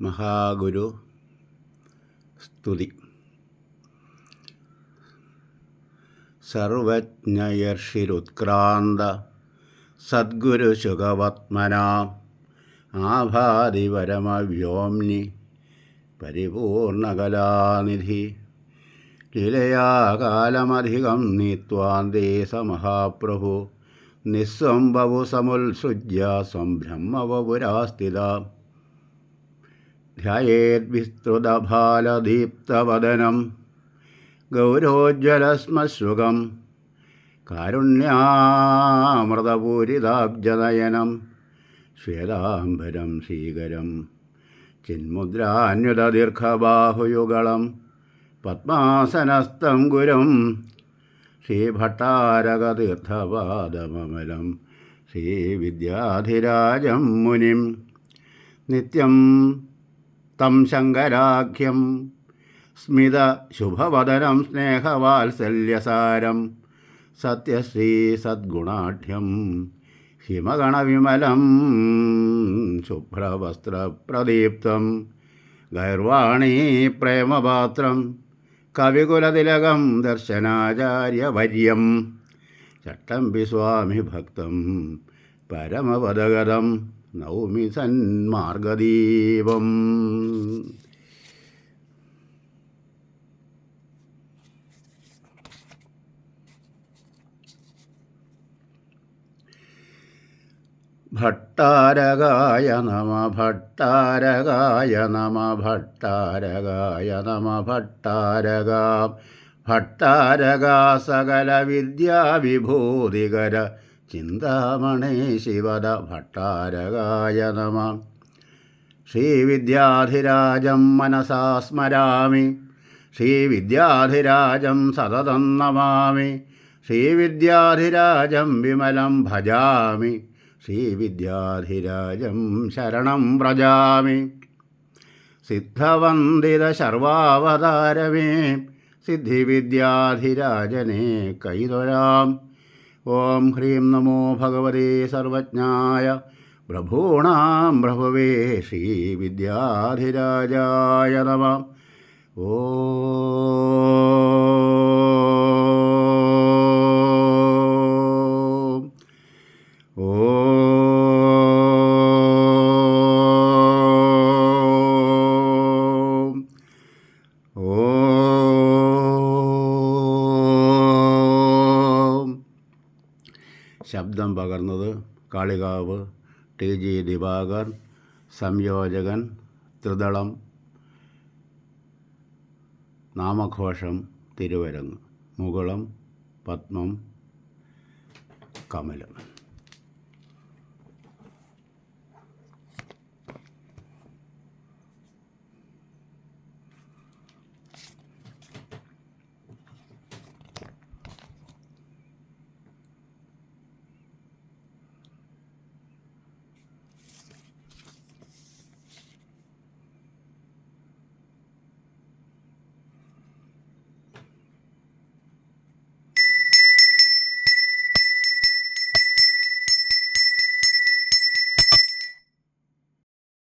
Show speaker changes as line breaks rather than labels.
മഹാഗുരു സ്തുതി. സർവജ്ഞയർഷിരുത്ക്രാന്ത സദ്ഗുരു സുഖവത്മന ആഭാതിപരമവ്യോംനി പരിപൂർണകലാനിധി ലീലയാകാലമധികം നീത്വാന്തേ സമഹാപ്രഭു നിസ്സംഭവു സമുത്സൃജ്യ സംബ്രഹ്മവപുരാസ്ഥിത ധ്യേദ്വിസ്തൃതഭാലദീപ്തവദനം ഗൗരോജ്വലസ്മസുഖം കാരുണ്യാമൃതപൂരിതാബ്ജനയനം. ശ്വേതാംബരം ശ്രീകരം ചിന്മുദ്രാന്യുതദീർഘബാഹുയുഗളം പത്മാസനസ്ഥം ഗുരും. ശ്രീഭട്ടാരകതീർത്ഥപാദമലം ശ്രീവിദ്യാധിരാജം മുനിം. നിത്യം तम शंकराख्यम स्मित शुभवदनम स्नेहवात्सल्यसारम सत्यश्री सद्गुणाढ़्यम हिमगण विमल शुभ्रवस्त्र प्रदीप्त गैर्वाणी दर्शनाचार्यवर्य चट्टी स्वामी भक्त परमपदगदम् നൗമി സന്മാർഗദീപം. ഭട്ടാരകായ നമ ഭട്ടാരകായ നമ ഭട്ടാരകായ നമ ഭട്ടാരക. ഭട്ടാരക സകല വിദ്യാവിഭൂതികര ചിന്താമണേ ശിവദ ഭട്ടാരകായ നമ ശ്രീവിദ്യാധിരാജം മനസാ സ്മരാമി. ശ്രീവിദ്യാധിരാജം സതതം നമാമി. ശ്രീവിദ്യാധിരാജം വിമലം ഭജാമി. ശ്രീവിദ്യാധിരാജം ശരണം വ്രജാമി. സിദ്ധവന്ദിത ശർവാവതാരമേ. സിദ്ധിവിദ്യാധിരാജനെ കൈതൊഴാം. ഓം ഹ്രീം നമോ ഭഗവതേ സർവജ്ഞായ. പ്രഭൂണാം ശ്രീ വിദ്യാധിരാജായ നമ. ഓം ശബ്ദം പകർന്നത് കാളികാവ് ടി ജി ദിവാകർ സംയോജകൻ ത്രിതളം നാമഘോഷം തിരുവരങ്ങ് മുകുളം പത്മം കമലം.